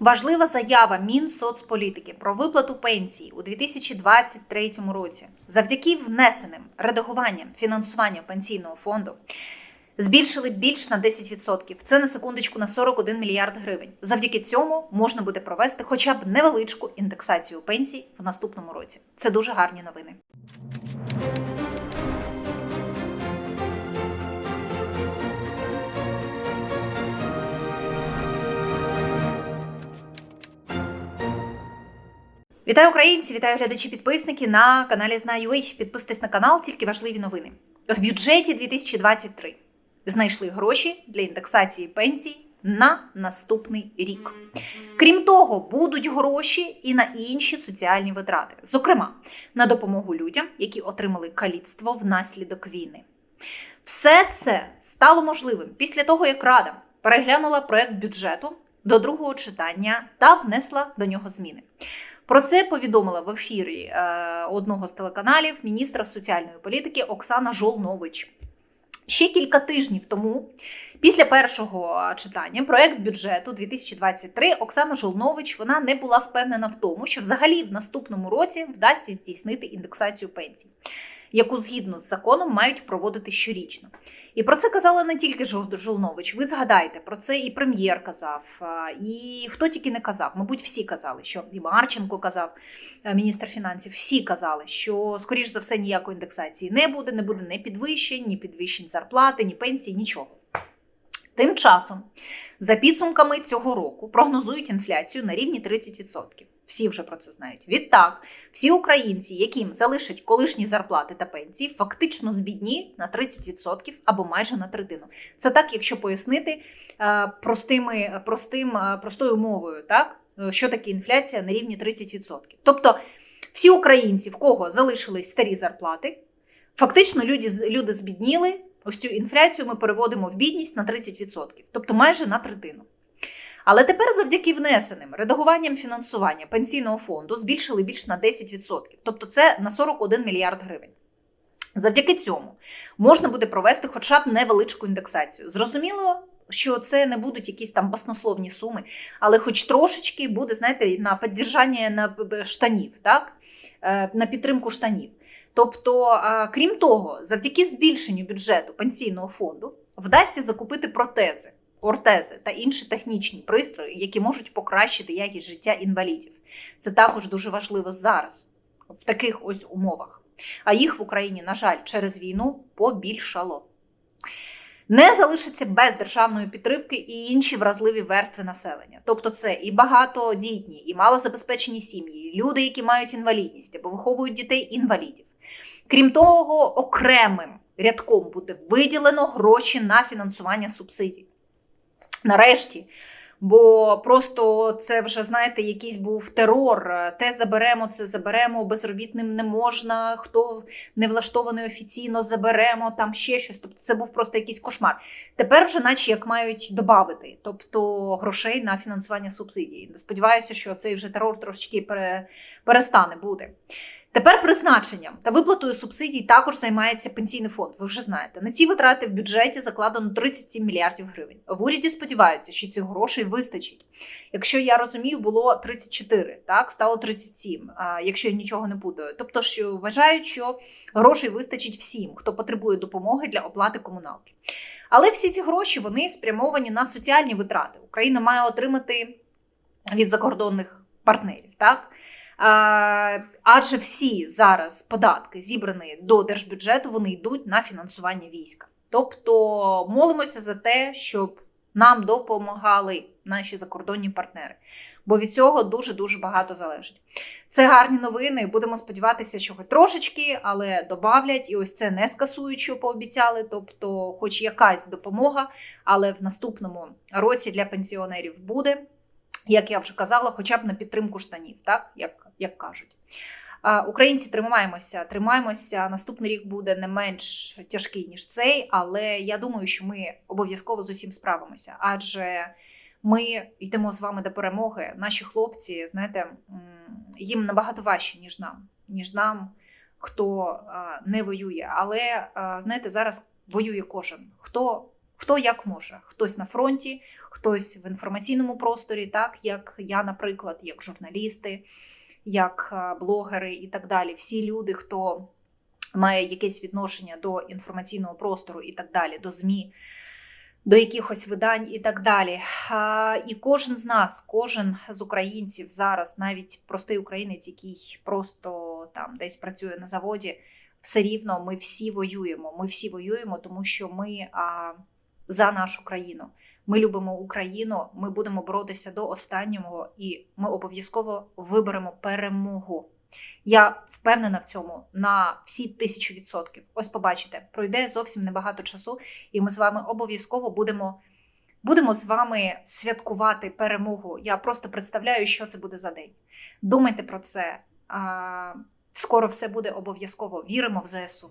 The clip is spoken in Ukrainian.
Важлива заява Мінсоцполітики про виплату пенсії у 2023 році завдяки внесеним редагуванням фінансування пенсійного фонду збільшили більш на 10%. Це на секундочку на 41 мільярд гривень. Завдяки цьому можна буде провести хоча б невеличку індексацію пенсій в наступному році. Це дуже гарні новини. Вітаю українці! Вітаю глядачі підписники на каналі Знаю.ua. Підписуйтесь на канал, тільки важливі новини. В бюджеті 2023 знайшли гроші для індексації пенсій на наступний рік. Крім того, будуть гроші і на інші соціальні витрати, зокрема на допомогу людям, які отримали каліцтво внаслідок війни. Все це стало можливим після того, як Рада переглянула проект бюджету до другого читання та внесла до нього зміни. Про це повідомила в ефірі е, одного з телеканалів міністра соціальної політики Оксана Жолнович. Ще кілька тижнів тому, після першого читання, проект бюджету 2023 Оксана Жолнович вона не була впевнена в тому, що взагалі в наступному році вдасться здійснити індексацію пенсій, яку згідно з законом мають проводити щорічно. І про це казала не тільки Жолнович. Ви згадайте, про це і прем'єр казав, і хто тільки не казав. Мабуть, всі казали, що і Марченко казав, е, міністр фінансів, всі казали, що, скоріш за все, ніякої індексації не буде, не буде ні підвищень, ні підвищень зарплати, ні пенсії, нічого. Тим часом, за підсумками цього року, прогнозують інфляцію на рівні 30%. Всі вже про це знають. Відтак, всі українці, яким залишать колишні зарплати та пенсії, фактично збідні на 30% або майже на третину. Це так, якщо пояснити е, простими, простим, е, простою мовою, так е, що таке інфляція на рівні 30%. Тобто, всі українці, в кого залишились старі зарплати, фактично люди, люди збідніли. Ось цю інфляцію ми переводимо в бідність на 30%, тобто майже на третину. Але тепер, завдяки внесеним редагуванням фінансування пенсійного фонду збільшили більш на 10%, тобто це на 41 мільярд гривень. Завдяки цьому можна буде провести хоча б невеличку індексацію. Зрозуміло, що це не будуть якісь там баснословні суми, але хоч трошечки буде, знаєте, на піддержання на штанів, так? Е, на підтримку штанів. Тобто, крім того, завдяки збільшенню бюджету пенсійного фонду вдасться закупити протези ортези та інші технічні пристрої, які можуть покращити якість життя інвалідів. Це також дуже важливо зараз, в таких ось умовах. А їх в Україні, на жаль, через війну побільшало. Не залишиться без державної підтримки і інші вразливі верстви населення. Тобто, це і багатодітні, і малозабезпечені сім'ї, люди, які мають інвалідність або виховують дітей інвалідів. Крім того, окремим рядком буде виділено гроші на фінансування субсидій нарешті. Бо просто це вже, знаєте, якийсь був терор. Те заберемо, це заберемо, безробітним не можна, хто не влаштований офіційно заберемо, там ще щось. Тобто це був просто якийсь кошмар. Тепер вже, наче як мають додати, тобто грошей на фінансування субсидій. Сподіваюся, що цей вже терор трошечки перестане бути. Тепер призначенням та виплатою субсидій також займається пенсійний фонд. Ви вже знаєте. На ці витрати в бюджеті закладено 37 мільярдів гривень. В уряді сподіваються, що цих грошей вистачить. Якщо я розумію, було 34, так стало 37, якщо я нічого не буду. Тобто, що вважають, що грошей вистачить всім, хто потребує допомоги для оплати комуналки. Але всі ці гроші вони спрямовані на соціальні витрати. Україна має отримати від закордонних партнерів. так? Адже всі зараз податки, зібрані до держбюджету, вони йдуть на фінансування війська. Тобто молимося за те, щоб нам допомагали наші закордонні партнери, бо від цього дуже дуже багато залежить. Це гарні новини. Будемо сподіватися, що хоч трошечки, але добавлять, і ось це не скасують, що пообіцяли. Тобто, хоч якась допомога, але в наступному році для пенсіонерів буде як я вже казала, хоча б на підтримку штанів, так як, як кажуть. Українці тримаємося, тримаємося. Наступний рік буде не менш тяжкий, ніж цей, але я думаю, що ми обов'язково з усім справимося. Адже ми йдемо з вами до перемоги. Наші хлопці, знаєте, їм набагато важче, ніж нам, ніж нам, хто не воює. Але знаєте, зараз воює кожен, хто Хто як може? Хтось на фронті, хтось в інформаційному просторі, так як я, наприклад, як журналісти, як е, блогери і так далі. Всі люди, хто має якесь відношення до інформаційного простору і так далі, до ЗМІ, до якихось видань і так далі. І кожен з нас, кожен з українців зараз, навіть простий українець, який просто там десь працює на заводі, все рівно ми всі воюємо. Ми всі воюємо, тому що ми за нашу країну. Ми любимо Україну, ми будемо боротися до останнього, і ми обов'язково виберемо перемогу. Я впевнена в цьому на всі тисячу відсотків. Ось побачите, пройде зовсім небагато часу, і ми з вами обов'язково будемо, будемо з вами святкувати перемогу. Я просто представляю, що це буде за день. Думайте про це. Скоро все буде обов'язково. Віримо в ЗСУ.